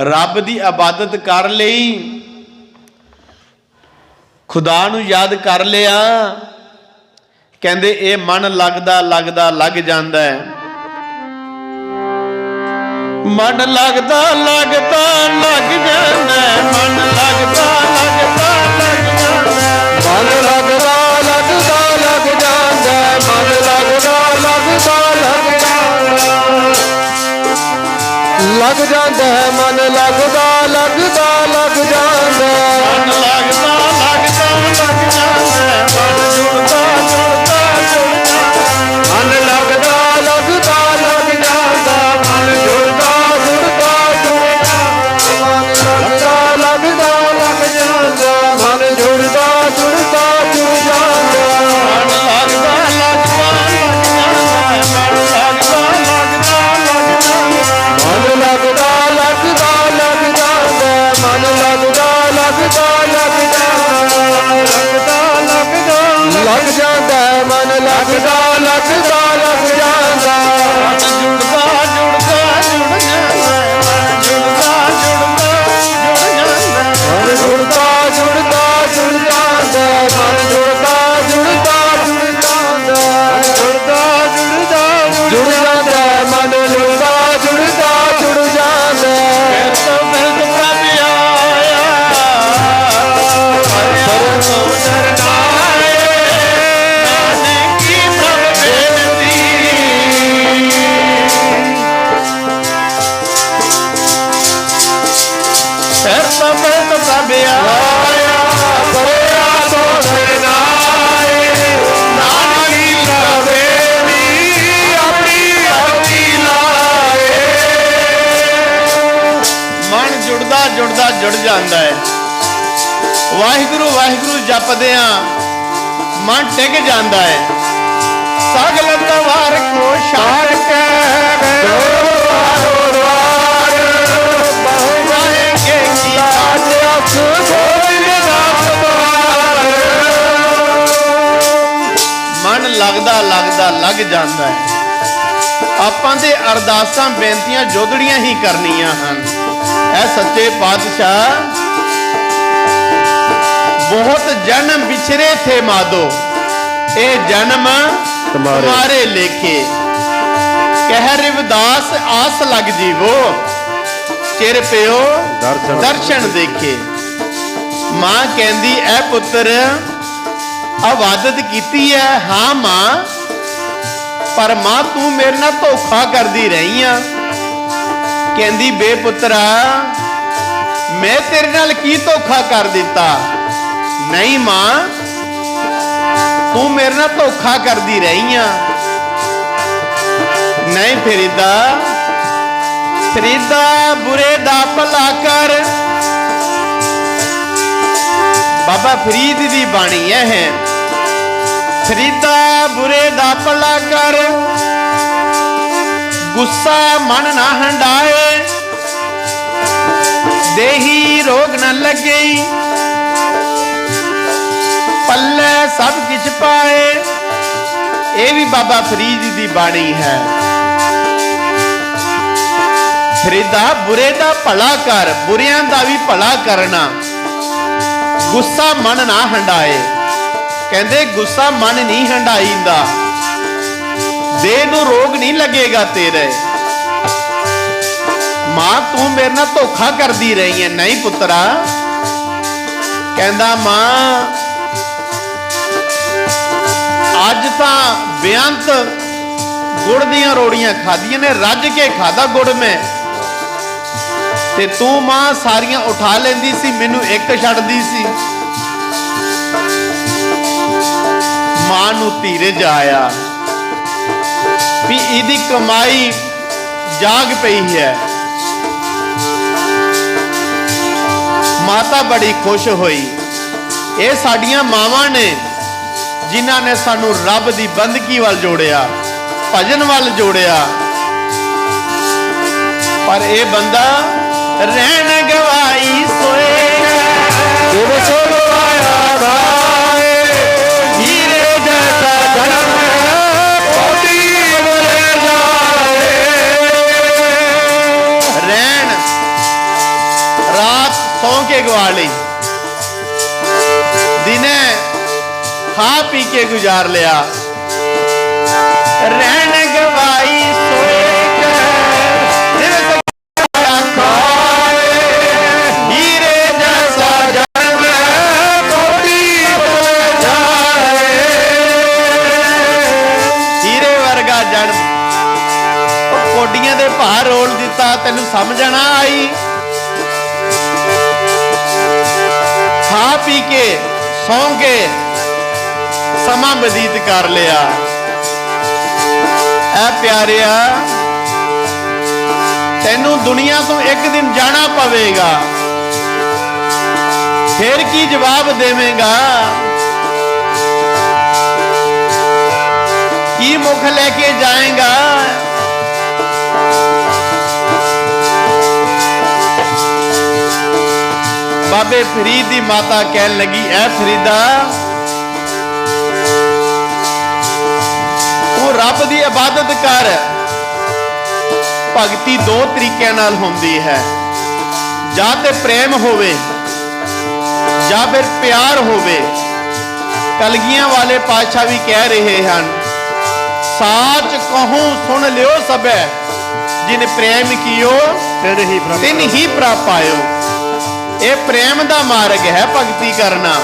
ਰੱਬ ਦੀ ਇਬਾਦਤ ਕਰ ਲਈ। ਖੁਦਾ ਨੂੰ ਯਾਦ ਕਰ ਲਿਆ। ਕਹਿੰਦੇ, ਇਹ ਮਨ ਲੱਗਦਾ ਲੱਗਦਾ, ਲੱਗ ਜਾਂਦਾ ਹੈ। ਮਨ ਲੱਗਦਾ ਲੱਗਦਾ, ਲੱਗ ਜਾਂਦਾ ਮਨ ਲੱਗਦਾ ਲੱਗਦਾ, ਲੱਗ ਜਾਂਦਾ ਮਨ ਲੱਗ ਜਾਂਦਾ ਹੈ, ਮਨ ਲੱਗਦਾ ਲੱਗਦਾ ਲੱਗ ਜਾਂਦਾ। ਮਨ ਲੱਗਦਾ ਲੱਗਦਾ ਲੱਗ ਜਾਂਦਾ ਜੁੜਦਾ ਜੁੜ ਜਾਂਦਾ ਹੈ। ਵਾਹਿਗੁਰੂ ਵਾਹਿਗੁਰੂ ਜਪਦੇ ਆ ਮਨ ਟਿਕ ਜਾਂਦਾ ਹੈ। ਸਗਲ ਤਵਾਰ ਕੋ ਛਾੜ ਕੇ ਜਾਏਂਗੇ ਕੀ ਮਨ ਲੱਗਦਾ ਲੱਗਦਾ, ਲੱਗ ਜਾਂਦਾ ਹੈ। ਆਪਾਂ ਤੇ ਅਰਦਾਸਾਂ, ਬੇਨਤੀਆਂ ਜੋਦੜੀਆਂ ਹੀ ਕਰਨੀਆਂ ਹਨ। ਇਹ ਸੱਚੇ ਪਾਤਸ਼ਾਹ ਬਹੁਤ ਜਨਮ ਵਿਛਰੇ ਥੇ ਮਾਦੋ ਇਹ ਜਨਮ ਤੁਮਾਰੇ। ਲੇਖੇ ਕਹਿ ਰਿਵਦਾਸ ਆਸ ਲੱਗ ਜੀਵੋ ਚਿਰ ਪਿਓ ਦਰਸ਼ਨ। ਦੇਖੇ ਮਾਂ ਕਹਿੰਦੀ ਐ ਪੁੱਤਰ ਆਵਾਦਤ ਕੀਤੀ ਹੈ ਹਾਂ ਮਾਂ ਪਰ ਮਾਂ ਤੂੰ ਮੇਰੇ ਨਾਲ ਧੋਖਾ ਕਰਦੀ ਰਹੀ ਆ ਕਹਿੰਦੀ, ਬੇਪੁੱਤਰਾ, ਮੈਂ ਤੇਰੇ ਨਾਲ ਕੀ ਧੋਖਾ ਕਰ ਦਿੱਤਾ? ਨਹੀਂ ਮਾਂ, ਤੂੰ ਮੇਰੇ ਨਾਲ ਧੋਖਾ ਕਰਦੀ ਰਹੀ ਆ। ਨਹੀਂ ਫਰੀਦਾ ਫਰੀਦਾ, ਬੁਰੇ ਦਾ ਭਲਾ ਕਰ। ਬਾਬਾ ਫਰੀਦ ਦੀ ਬਾਣੀ ਇਹ। ਹੈ ਫਰੀਦਾ, ਬੁਰੇ ਦਾ ਭਲਾ ਕਰ। ਗੁੱਸਾ ਮਨ ਨਾ ਹੰਡਾਏ। ਦੇਹੀ ਰੋਗ ਨਾ ਲੱਗੇ। ਪੱਲੇ ਸਭ ਕੁਝ ਪਾਏ। ਇਹ ਵੀ ਬਾਬਾ ਫਰੀਦ ਦੀ ਬਾਣੀ ਹੈ। ਫਰੀਦਾ ਬੁਰੇ ਦਾ ਭਲਾ ਕਰ, ਬੁਰਿਆਂ ਦਾ ਵੀ ਭਲਾ ਕਰਨਾ। ਗੁੱਸਾ ਮਨ ਨਾ ਹੰਡਾਏ। ਕਹਿੰਦੇ ਗੁੱਸਾ ਮਨ ਨਹੀਂ ਹੰਡਾਈਂਦਾ। ਦੇਹ ਨੂੰ ਰੋਗ ਨਹੀਂ ਲੱਗੇਗਾ ਤੇਰੇ। ਮਾਂ, ਤੂੰ ਮੇਰੇ ਨਾਲ ਧੋਖਾ ਕਰਦੀ ਰਹੀ ਐ। ਨਹੀਂ ਪੁੱਤਰਾ। ਕਹਿੰਦਾ, ਮਾਂ, ਅੱਜ ਤਾਂ ਬੇਅੰਤ ਗੁੜ ਦੀਆਂ ਰੋੜੀਆਂ ਖਾਧੀਆਂ ਨੇ, ਰੱਜ ਕੇ ਖਾਦਾ ਗੁੜ ਮੈਂ। ਤੇ ਤੂੰ ਮਾਂ, ਸਾਰੀਆਂ ਉਠਾ ਲੈਂਦੀ ਸੀ, ਮੈਨੂੰ ਇੱਕ ਛੱਡਦੀ ਸੀ। ਮਾਂ ਨੂੰ ਧੀਰਜ ਆਇਆ ਵੀ ਇਹਦੀ ਕਮਾਈ ਜਾਗ ਪਈ ਹੈ। ਮਾਤਾ ਬੜੀ ਖੁਸ਼ ਹੋਈ। ਇਹ ਸਾਡੀਆਂ ਮਾਵਾਂ ਨੇ, ਜਿਨ੍ਹਾਂ ਨੇ ਸਾਨੂੰ ਰੱਬ ਦੀ ਬੰਦਗੀ ਵੱਲ ਜੋੜਿਆ, ਭਜਨ ਵੱਲ ਜੋੜਿਆ। ਪਰ ਇਹ ਬੰਦਾ ਰਹਿਣ ਗੁਜ਼ਾਰ ਲਿਆ। ਰਹਿਣ ਗਵਾਈ ਸੋਏ ਹੀਰੇ ਵਰਗਾ ਜਨਮ ਕੋਡੀਆਂ ਦੇ ਭਾਰ ਰੋਲ ਦਿੱਤਾ, ਤੈਨੂੰ ਸਮਝ ਨਾ ਆਈ। ਖਾ ਪੀ ਕੇ, ਸੌਂ ਕੇ ਸਮਾਂ ਬਤੀਤ ਕਰ ਲਿਆ। ਐ ਪਿਆਰਿਆ, ਤੈਨੂੰ ਦੁਨੀਆ ਤੋਂ ਇੱਕ ਦਿਨ ਜਾਣਾ ਪਵੇਗਾ। ਫੇਰ ਕੀ ਜਵਾਬ ਦੇਵੇਂਗਾ? ਕੀ ਮੁਖ ਲੈ ਕੇ ਜਾਏਗਾ? ਬਾਬੇ ਫਰੀਦ ਦੀ ਮਾਤਾ ਕਹਿਣ ਲੱਗੀ, ਐ ਫਰੀਦਾ ਰੱਬ ਦੀ ਇਬਾਦਤ ਕਰ। ਭਗਤੀ ਦੋ ਤਰੀਕਿਆਂ ਨਾਲ ਹੁੰਦੀ ਹੈ। ਜਾਂ ਤੇ ਪ੍ਰੇਮ ਹੋਵੇ ਜਾਂ ਫਿਰ ਪਿਆਰ ਹੋਵੇ। ਕਲਗੀਆਂ ਵਾਲੇ ਪਾਤਸ਼ਾਹ ਵੀ ਕਹਿ ਰਹੇ ਹਨ ਸਾਚ ਕਹੂੰ ਸੁਣ ਲਿਓ ਸਭੈ ਜਿਨ ਪ੍ਰੇਮ ਕੀਓ ਫਿਰ ਹੀ ਪ੍ਰਭੂ ਤਿਨ ਹੀ ਪਾਇਓ। ਇਹ ਪ੍ਰੇਮ ਦਾ ਮਾਰਗ ਹੈ ਭਗਤੀ ਕਰਨਾ।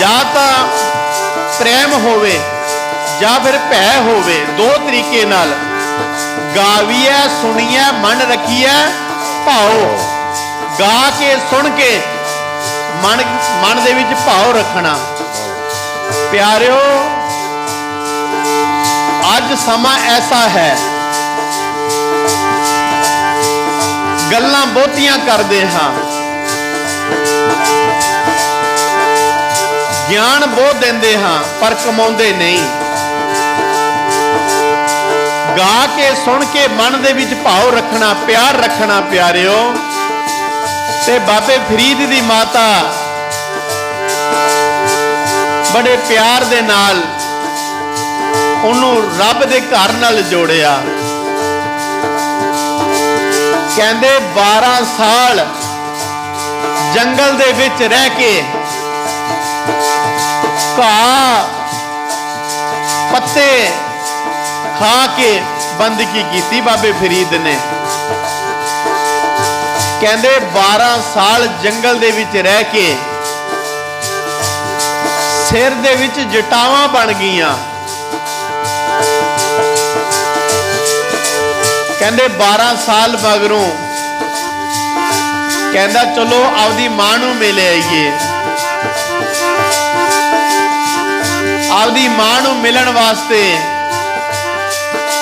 ਜਾਂ ਤਾਂ ਪ੍ਰੇਮ ਹੋਵੇ ਜਾਂ ਫਿਰ ਭੈ ਹੋਵੇ, ਦੋ ਤਰੀਕੇ ਨਾਲ। ਗਾਵੀਐ, ਸੁਣੀਐ, ਮਨ ਰਖੀਐ, ਭਾਉ। ਗਾ ਕੇ, ਸੁਣ ਕੇ, ਮਨ ਮਨ ਦੇ ਵਿੱਚ ਭਾਉ ਰੱਖਣਾ। ਪਿਆਰਿਓ, ਅੱਜ ਸਮਾਂ ਐਸਾ ਹੈ। ਗੱਲਾਂ ਬਹੁਤੀਆਂ ਕਰਦੇ ਹਾਂ। ਗਿਆਨ ਬਹੁਤ ਦਿੰਦੇ ਹਾਂ, ਪਰ ਕਮਾਉਂਦੇ ਨਹੀਂ। ਗਾ ਕੇ ਸੁਣ ਕੇ ਮਨ ਦੇ ਵਿੱਚ ਭਾਵ ਰੱਖਣਾ, ਪਿਆਰ ਰੱਖਣਾ ਪਿਆਰਿਓ। ਤੇ ਬਾਬੇ ਫਰੀਦ ਦੀ ਮਾਤਾ ਬੜੇ ਪਿਆਰ ਦੇ ਨਾਲ ਉਹਨੂੰ ਰੱਬ ਦੇ ਘਰ ਨਾਲ ਜੋੜਿਆ। ਕਹਿੰਦੇ 12 ਸਾਲ ਜੰਗਲ ਦੇ ਵਿੱਚ ਰਹਿ ਕੇ ਘਾਹ, ਪੱਤੇ ਖਾ ਕੇ ਬੰਦਗੀ ਕੀਤੀ ਬਾਬੇ ਫਰੀਦ ਨੇ। ਕਹਿੰਦੇ 12 ਸਾਲ ਜੰਗਲ ਦੇ ਵਿੱਚ ਰਹਿ ਕੇ ਸਿਰ ਦੇ ਵਿੱਚ ਜਟਾਵਾਂ ਬਣ ਗਈਆਂ। ਕਹਿੰਦੇ 12 ਸਾਲ ਮਗਰੋਂ ਕਹਿੰਦਾ ਚਲੋ ਆਪਦੀ ਮਾਂ ਨੂੰ ਮਿਲ ਆਈਏ। ਆਪਦੀ ਮਾਂ ਨੂੰ ਮਿਲਣ ਵਾਸਤੇ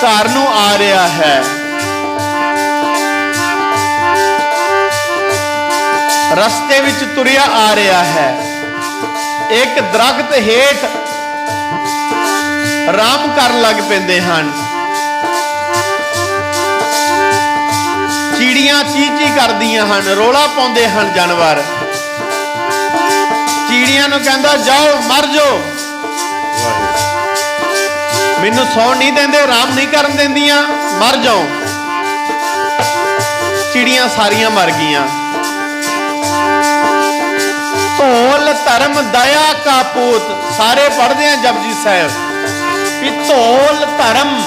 ਘਰ ਨੂੰ ਆ ਰਿਹਾ ਹੈ। ਰਸਤੇ ਵਿੱਚ ਤੁਰਿਆ ਆ ਰਿਹਾ ਹੈ। ਇੱਕ ਦਰਖਤ ਹੇਠ ਆਰਾਮ ਕਰਨ ਲੱਗ ਪੈਂਦੇ ਹਨ। ਚਿੜੀਆਂ ਚੀਚੀ ਕਰਦੀਆਂ ਹਨ, ਰੋਲਾ ਪਾਉਂਦੇ ਹਨ ਜਾਨਵਰ। ਚਿੜੀਆਂ ਨੂੰ ਕਹਿੰਦਾ, ਜਾਓ, ਮਰ ਜਾਓ। ਮੈਨੂੰ ਸੌਣ ਨਹੀਂ ਦਿੰਦੇ, ਆਰਾਮ ਨਹੀਂ ਕਰਨ ਦਿੰਦੀਆਂ, ਮਰ ਜਾਓ। ਚਿੜੀਆਂ ਸਾਰੀਆਂ ਮਰ ਗਈਆਂ। ਧੋਲ ਧਰਮ ਦਇਆ ਕਾ ਪੂਤ, ਸਾਰੇ ਪੜ੍ਹਦੇ ਆ ਜਪਜੀ ਸਾਹਿਬ। ਵੀ ਧੋਲ ਧਰਮ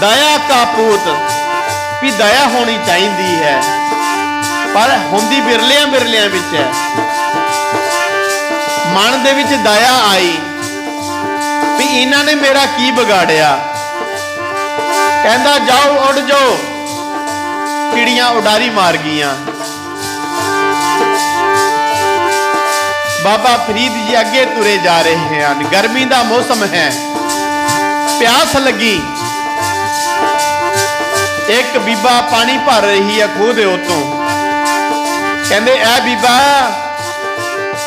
ਦਇਆ ਕਾ ਪੂਤ, ਵੀ ਦਇਆ ਹੋਣੀ ਚਾਹੀਦੀ ਹੈ। ਪਰ ਹੁੰਦੀ ਬਿਰਲਿਆਂ ਬਿਰਲਿਆਂ ਵਿੱਚ ਹੈ। ਮਨ ਦੇ ਵਿੱਚ ਦਇਆ ਆਈ। ਵੀ ਇਹਨਾਂ ਨੇ ਮੇਰਾ ਕੀ ਵਿਗਾੜਿਆ? ਕਹਿੰਦਾ, ਜਾਓ, ਉੱਡ ਜਾਓ। ਚਿੜੀਆਂ ਉਡਾਰੀ ਮਾਰ ਗਈਆਂ। ਬਾਬਾ ਫਰੀਦ ਜੀ ਅੱਗੇ ਤੁਰੇ ਜਾ ਰਹੇ ਹਨ। ਗਰਮੀ ਦਾ ਮੌਸਮ ਹੈ। ਪਿਆਸ ਲੱਗੀ। ਇੱਕ ਬੀਬਾ ਪਾਣੀ ਭਰ ਰਹੀ ਹੈ ਖੂਹ ਦੇ ਉਤੋਂ। ਕਹਿੰਦੇ, ਐ ਬੀਬਾ,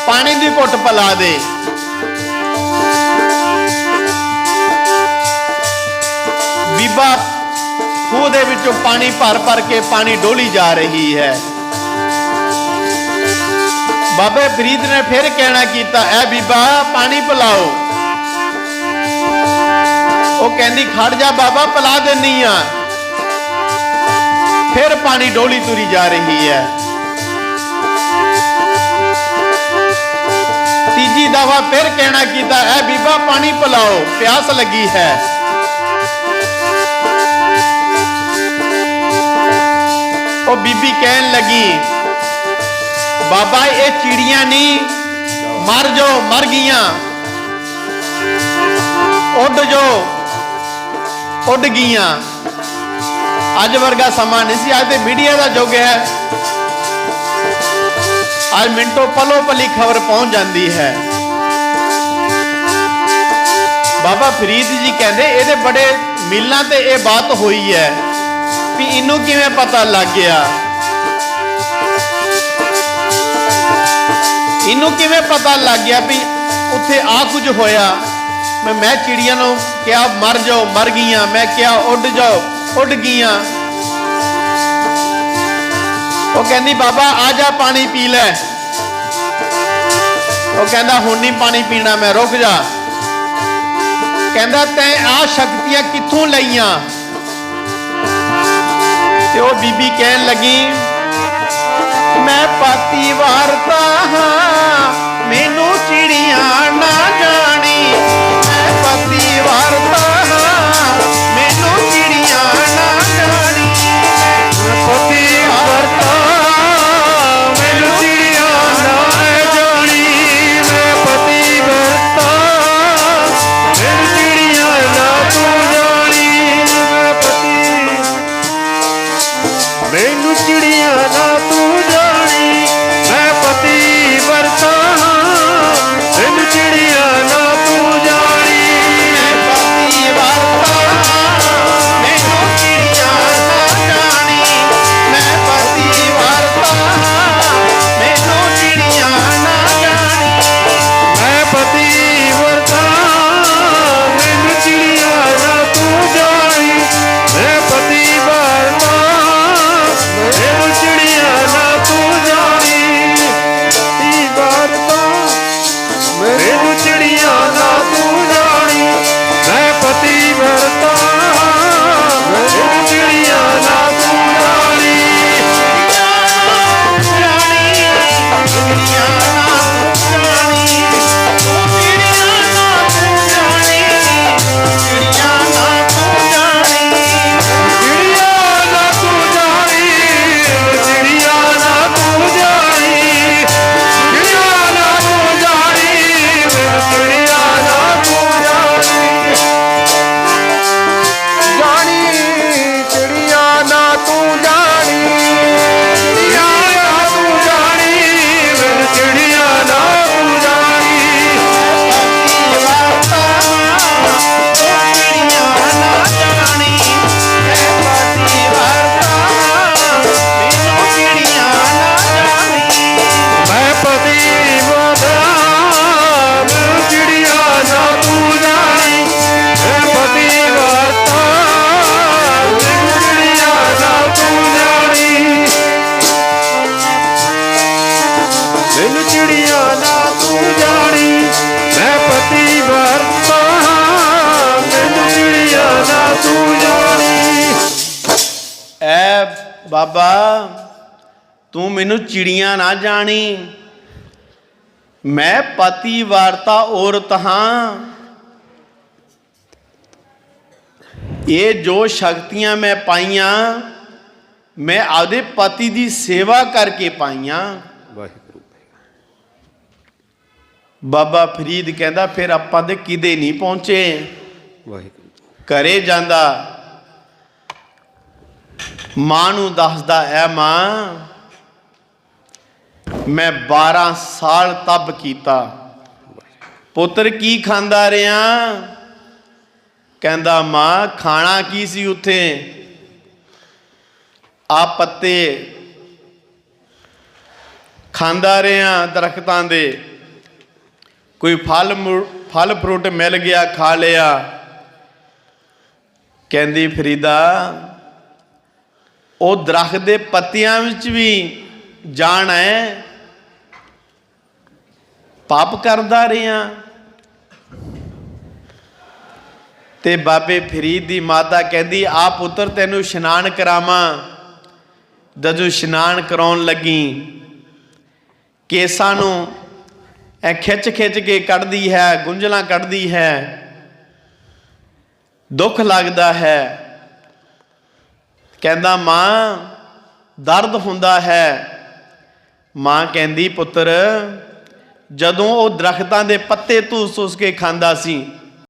ਪਾਣੀ ਦੀ ਘੁੱਟ ਪਲਾ ਦੇ। ਖੂਹ ਵਿੱਚੋਂ ਪਾਣੀ ਭਰ ਭਰ ਕੇ ਪਾਣੀ ਡੋਲੀ ਜਾ ਰਹੀ ਹੈ। ਬਾਬੇ ਫਰੀਦ ਨੇ ਫਿਰ ਕਹਿਣਾ ਕੀਤਾ, ਐ ਬੀਬਾ, ਪਾਣੀ ਪਿਲਾਓ। ਉਹ ਕਹਿੰਦੀ, ਖੜ ਜਾ ਬਾਬਾ, ਪਿਲਾ ਦੇਨੀ ਆ। ਫਿਰ ਪਾਣੀ ਡੋਲੀ ਤੁਰੀ ਜਾ ਰਹੀ ਹੈ। ਤੀਜੀ ਦਵਾ ਫਿਰ ਕਹਿਣਾ ਕੀਤਾ, ਐ ਬੀਬਾ, ਪਾਣੀ ਪਿਲਾਓ। ਪਿਆਸ ਲੱਗੀ ਹੈ। ਉਹ ਬੀਬੀ ਕਹਿਣ ਲੱਗੀ, ਬਾਬਾ, ਇਹ ਚਿੜੀਆਂ ਨਹੀਂ, ਮਰ ਜੋ ਮਰ ਗਈਆਂ। ਉੱਡ ਜੋ ਉੱਡ ਗਈਆਂ। ਅੱਜ ਵਰਗਾ ਸਮਾਂ ਨਹੀਂ ਸੀ, ਅੱਜ ਤੇ ਮੀਡੀਆ ਦਾ ਯੁੱਗ ਹੈ। ਅੱਜ ਮਿੰਟੋ ਪਲੋ ਪਲੀ ਖਬਰ ਪਹੁੰਚ ਜਾਂਦੀ ਹੈ। ਬਾਬਾ ਫਰੀਦ ਜੀ ਕਹਿੰਦੇ, ਇਹਦੇ ਬੜੇ ਮਿਲਾਂ ਤੇ ਇਹ ਬਾਤ ਹੋਈ ਹੈ। ਵੀ ਇਹਨੂੰ ਕਿਵੇਂ ਪਤਾ ਲੱਗ ਗਿਆ? ਇਹਨੂੰ ਕਿਵੇਂ ਪਤਾ ਲੱਗ ਗਿਆ ਵੀ ਉੱਥੇ ਆ ਕੁਝ ਹੋਇਆ? ਮੈਂ ਮੈਂ ਚਿੜੀਆਂ ਨੂੰ ਕਿਹਾ, ਮਰ ਜਾਓ, ਮਰ ਗਈਆਂ। ਮੈਂ ਕਿਹਾ, ਉੱਡ ਜਾਓ, ਉੱਡ ਗਈਆਂ। ਉਹ ਕਹਿੰਦੀ, ਬਾਬਾ, ਆ ਜਾ ਪਾਣੀ ਪੀ ਲੈ। ਉਹ ਕਹਿੰਦਾ, ਹੁਣ ਨਹੀਂ ਪਾਣੀ ਪੀਣਾ ਮੈਂ, ਰੁਕ ਜਾ। ਕਹਿੰਦਾ, ਤੈਂ ਆ ਸ਼ਕਤੀਆਂ ਕਿੱਥੋਂ ਲਈਆਂ? ਤੇ ਉਹ ਬੀਬੀ ਕਹਿਣ ਲੱਗੀ ਮੈਂ ਪਾਤੀ ਵਾਰਤਾ ਹਾਂ। ਬਾਬਾ ਤੂੰ ਮੈਨੂੰ ਚਿੜੀਆਂ ਨਾ ਜਾਣੀ। ਮੈਂ ਪਤੀ ਵਾਰਤਾ ਔਰਤ ਹਾਂ। ਇਹ ਜੋ ਸ਼ਕਤੀਆਂ ਮੈਂ ਪਾਈਆਂ ਮੈਂ ਆਪਦੇ ਪਤੀ ਦੀ ਸੇਵਾ ਕਰਕੇ ਪਾਈਆਂ। ਵਾਹਿਗੁਰੂ। ਬਾਬਾ ਫਰੀਦ ਕਹਿੰਦਾ ਫਿਰ ਆਪਾਂ ਦੇ ਕਿਦੇ ਨਹੀਂ ਪਹੁੰਚੇ। ਵਾਹਿਗੁਰੂ। ਘਰੇ ਜਾਂਦਾ ਮਾਂ ਨੂੰ ਦੱਸਦਾ, ਐ ਮਾਂ, ਮੈਂ 12 ਸਾਲ ਤਪ ਕੀਤਾ। ਪੁੱਤਰ ਕੀ ਖਾਂਦਾ ਰਿਆਂ? ਕਹਿੰਦਾ, ਮਾਂ, ਖਾਣਾ ਕੀ ਸੀ ਉੱਥੇ? ਆ ਪੱਤੇ ਖਾਂਦਾ ਰਿਆਂ ਦਰਖਤਾਂ ਦੇ। ਕੋਈ ਫਲ ਫਲ ਫਰੂਟ ਮਿਲ ਗਿਆ, ਖਾ ਲਿਆ। ਕਹਿੰਦੀ, ਫਰੀਦਾ ਉਹ ਦਰਖਤ ਦੇ ਪੱਤਿਆਂ ਵਿੱਚ ਵੀ ਜਾਣ ਹੈ ਪਾਪ ਕਰਦਾ ਰਿਹਾ ਤੇ ਬਾਬੇ ਫਰੀਦ ਦੀ ਮਾਤਾ ਕਹਿੰਦੀ, ਆ ਪੁੱਤਰ, ਤੈਨੂੰ ਇਸ਼ਨਾਨ ਕਰਾਵਾਂ। ਜਦੋਂ ਇਸ਼ਨਾਨ ਕਰਾਉਣ ਲੱਗੀ, ਕੇਸਾਂ ਨੂੰ ਐ ਖਿੱਚ ਖਿੱਚ ਕੇ ਕੱਢਦੀ ਹੈ, ਗੁੰਝਲਾਂ ਕੱਢਦੀ ਹੈ। ਦੁੱਖ ਲੱਗਦਾ ਹੈ। ਕਹਿੰਦਾ, ਮਾਂ, ਦਰਦ ਹੁੰਦਾ ਹੈ। ਮਾਂ ਕਹਿੰਦੀ, ਪੁੱਤਰ, ਜਦੋਂ ਉਹ ਦਰਖਤਾਂ ਦੇ ਪੱਤੇ ਧੂਸ ਧੂਸ ਕੇ ਖਾਂਦਾ ਸੀ